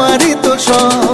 তোমারই তো সব।